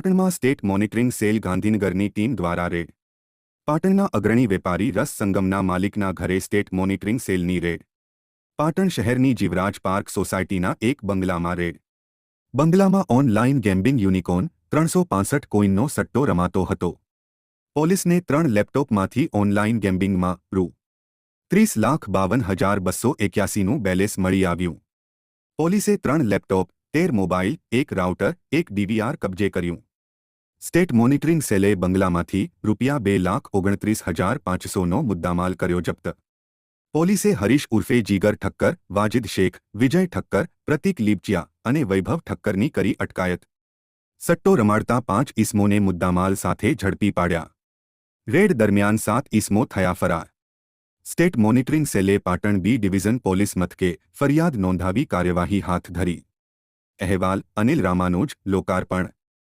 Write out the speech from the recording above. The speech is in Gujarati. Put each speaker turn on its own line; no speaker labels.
પાટણમાં સ્ટેટ મોનિટરિંગ સેલ ગાંધીનગરની ટીમ દ્વારા રેડ. પાટણના અગ્રણી વેપારી રસ સંગમના માલિકના ઘરે સ્ટેટ મોનિટરિંગ સેલની રેડ. પાટણ શહેરની જીવરાજ પાર્ક સોસાયટીના એક બંગલામાં રેડ. બંગલામાં ઓનલાઈન ગેમ્બિંગ યુનિકોર્ન ત્રણસો પાંસઠ કોઇનનો સટ્ટો રમાતો હતો. પોલીસને ત્રણ લેપટોપમાંથી ઓનલાઈન ગેમ્બિંગમાં રૂ. ત્રીસ લાખ બાવન હજાર બસો એક્યાસીનું બેલેન્સ મળી આવ્યું. પોલીસે ત્રણ લેપટોપ, તેર મોબાઈલ એક રાઉટર, એક ડીવીઆર કબજે કર્યું. સ્ટેટ મોનિટરિંગ સેલે બંગલામાંથી રૂપિયા બે લાખ ઓગણત્રીસ હજાર પાંચસોનો મુદ્દામાલ કર્યો જપ્ત. પોલીસે હરીશ ઉર્ફે જીગર ઠક્કર, વાજિદ શેખ, વિજય ઠક્કર, પ્રતિક લીપચિયા અને વૈભવ ઠક્કરની કરી અટકાયત. સટ્ટો રમાડતા પાંચ ઇસમોને મુદ્દામાલ સાથે ઝડપી પાડ્યા. રેડ દરમિયાન સાત ઇસમો થયા ફરાર. સ્ટેટ મોનિટરિંગ સેલે પાટણ બી ડિવિઝન પોલીસ મથકે ફરિયાદ નોંધાવી કાર્યવાહી હાથ ધરી. અહેવાલ અનિલ રામાનુજ, લોકાર્પણ.